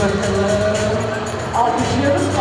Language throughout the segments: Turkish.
Bakalım. Alkışlıyoruz mu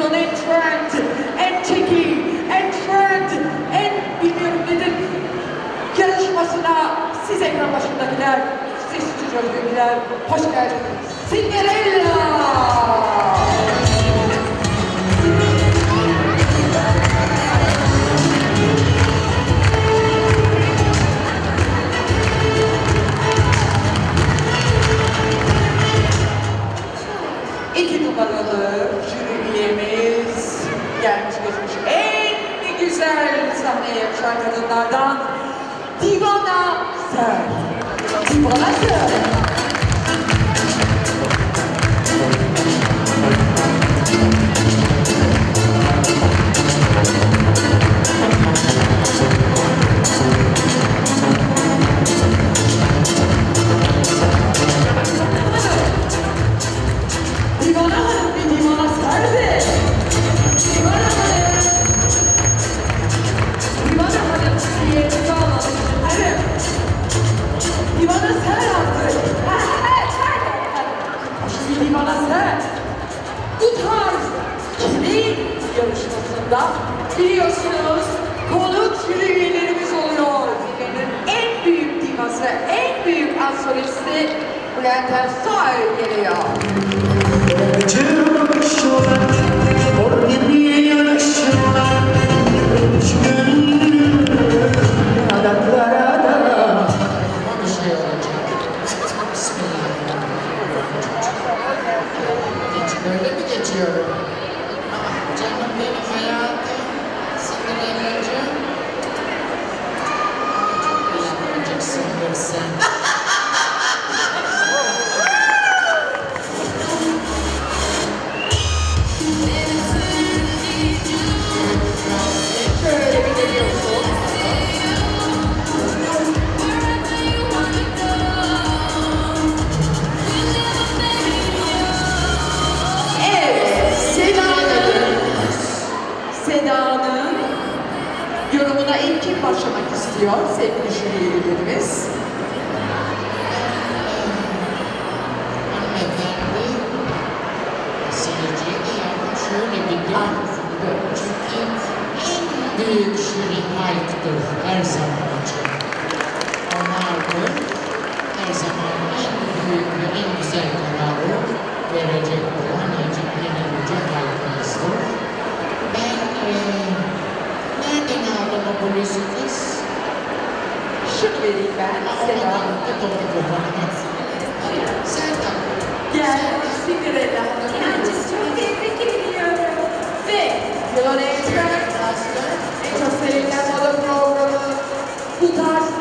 yılın en trend, en çeki, en trend, en bilmiyorum nedir, yarışmasına siz ekran başındakiler, siz stüdyodakiler, hoş geldiniz. Cinderella! Güzel sahneye yakışan Divana Ser. Divana Ser. Biliyorsunuz konuk jüri üyelerimiz oluyor. En büyük divası, en büyük ansolisti Bülent Ersoy geliyor. Seda'nın yorumuna ilk kim başlamak istiyor sevgili jüri üyelerimiz? Jüri halktır her zaman için. Onlardır her zaman en büyük ve en güzel kararı verecek olan en yüce halkımızdır. Ben eee nereden aldım o bluzu kız? Şunu vereyim ben Seda. Seda. Sen tak. Gel Cinderella. Kendisi çok tebrik ediyorum. Ve sevilen Because